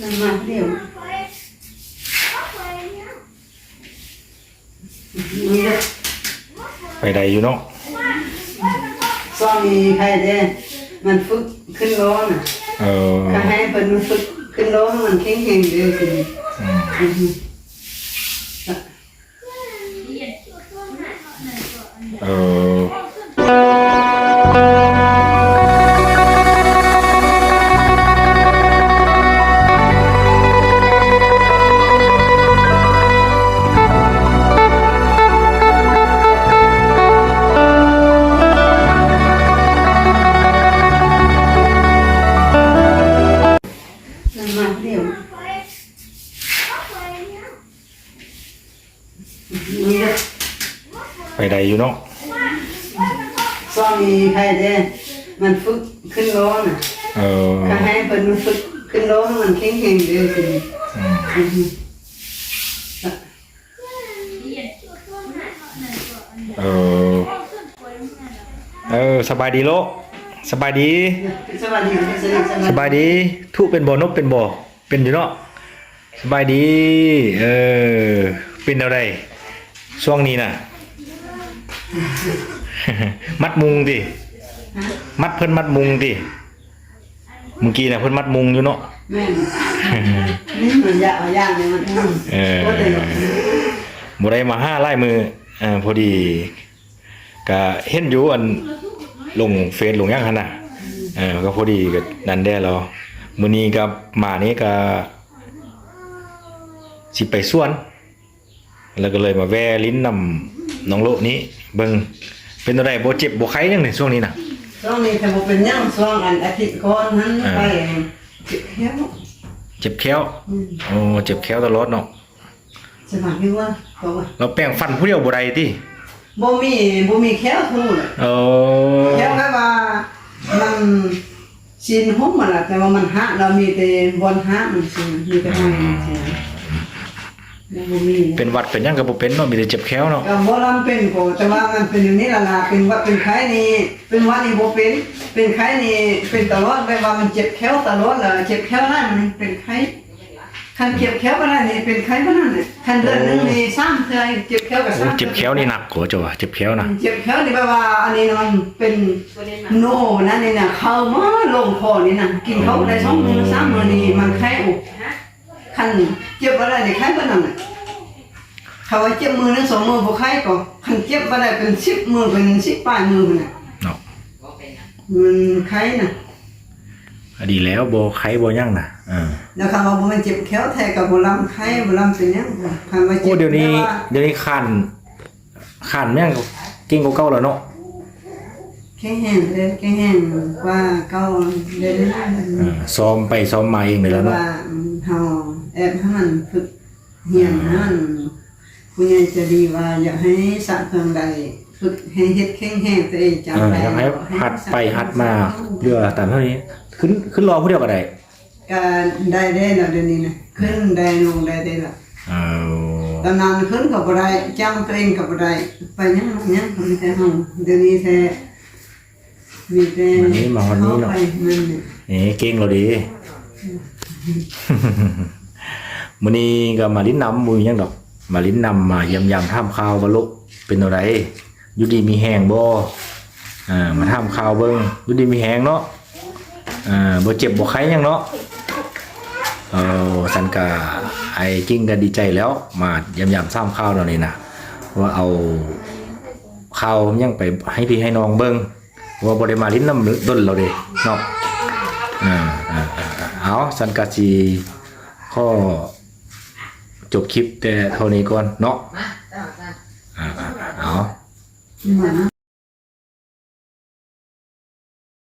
มันมาเดียวมันจะไปใดอยู่เนาะซ่อมมีใครเด้มันฝึกขึ้นร้อนอะเออก็ให้เพิ่นมันฝึกขึ้นร้อนมันแข็งแรงเด้อสิอืมอืมเออ ไปใดอยู่เนาะซ่อมมีใครเด้มันฝึกขึ้นร้อนอะเออก็ให้เพิ่นมันฝึกขึ้นร้อนมันแข็งแรงเด้อสิอืมอืมเออเออสบายดีโลสบายดีสวัสดีครับสวัสดีสบายดีทุเป็นบ่นกเป็นบ่เป็นอยู่เนาะสบายดี เออ เป็นอะไร ช่วงนี้น่ะ มัดมุงดิฮะมัดเพิ่นมัดมุงดิเมื่อกี้น่ะเพิ่นมัดมุงอยู่เนาะแม่นนี่มันยากเอายากเลยมันอืมเออก็เลยแบบบ่ได้มาห้าไล่มืออ่าพอดีก็เห็นอยู่อันลงเฟซลงหยังหั่นน่ะเออก็พอดีก็นั่นแด้แล้วมื้อนี้ก็มานี้ก็สิไปสวน แล้วก็เลยมาแวลิ้นนำน้องโลนี้ เบิ่งเป็นอะไรบ่เจ็บบ่ไข้ยังในช่วงนี้น่ะช่วงนี้ถ้าบ่เป็นหยังช่วงอันอาทิตย์ก่อนนั้นไปเจ็บแขวเจ็บแข้วอืมโอ้เจ็บแข้วตลอดเนาะสมัครอยู่ว่าบอกว่าเราแปรงฟันผู้เดียวบ่ได้ติบ่มีบ่มีแขวทูเลยโอ้แขวแค่ว่ามันชินหุ้มมันล่ะแต่ว่ามันหักเรามีแต่บอนหักมันสิมีแต่ให้มันสิแล้ว บ่มีเป็นหวัดเป็นหยังก็บ่เป็นเนาะมีแต่เจ็บแข้วเนาะก็บ่ลำเป็นก็แต่ว่ามันเป็นอยู่นี่ล่ะล่ะเป็นว่าเป็นไข้นี่เป็นว่านี่บ่เป็น เป็นไข้นี่เป็นตลอดแบบว่ามันเจ็บแขวตลอดล่ะเจ็บแขวนั่นมันเป็นไข้คันเจ็บแขวบ่ได้นี่เป็นไข้บ่นั่นน่ะคันเดือนหนึงนี่3เทื่อเจ็บแขวก็โอ้3เจ็บแข้วนี่หนักกว่าจ้ะวะเจ็บแข้วนะเจ็บแขวนี่แปลว่าอันนี้นะมันเป็นโน่นั่นนี่น่ะเข้ามาลงคอนี่น่ะกินเขาได้สองมื้อสามมื้อนี่มันไข้อุคั นเจ็บบ่ได้นี่ไข้บ่นั่นน่ะเขาว่าเจ็บมือหนึงสองมือบ่ไข้ก็คันเจ็บบ่ได้เป็น10มือเป็น10ปลายมือพุ่นน่ะเนาะมันไข้น่ะอะดีแล้วบ่ไข้บ่หยังน่ะอ่าแล้วคำว่าบ่แม่นเจ็บแขวแท้ก็บ่ลำไข้บ่ลำเป็นหยังคำว่าเจ็โอ้บเดี๋ยวนี้แต่าเดี๋ยวนี้คันคันแม่งเก่งกว่าเก่าแล้วเนาะแข็งแห้งเลยแข็งแห้งกว่าเก่าเดี๋ยวนี้อ่าซ้อมไปซ้อมมาเองเลยแล้วเนาะว่าเฮา แอบให้มันฝึกเรียนให้มันผู้ใหญ่จะดีว่าอยากให้สะเพิ่งใดฝึกให้เฮ็ดแข็งแรงตัวเองจำอ่าได้อยากให้หัดไปหัดมาเรือตามเท่านี้ขึ้นขึ้นรอผู้เดียวก็ได้ก็ได้ได้แล้วเดี๋ยวนี้นะขึ้นได้ลงได้ได้แล้วเอาตอนนั้นขึ้นก็บ่ได้จำตัวเองก็บ่ได้ไปยังยังก็มีแต่เฮาเดี๋ยวนี้แท้มีแต่เข้าไปนั่นน่ะนี่เก่งเราดี มื้อนี้ก็มาลิ้นนำมือยังดอก มาลิ้นนำมายี่ยมยามท่ามข่าวว่ลูกเป็นอะไรอยู่ดีมีแหงบ่อ่ามาท่ามข่าวเบิ่งอยู่ดีมีแหงเนาะอ่าบ่เจ็บบ่ไข้ยังเนาะเออสันกาไอ้กิ้งก็ดีใจแล้ว มายี่ยมยามท่ามข่าวแล้วนี่นะว่าเอาข่าวยังไปให้พี่ให้น้องเบิ่งว่าบ่ได้มาลิ้นนำด้นเราเด้เนาะอ่าอ่าอ่าอ่าเอาสันกาจีข้อ จบคลิปแต่เท่านี้ก่อนเนาะอ่าอ่าอ่าเอามา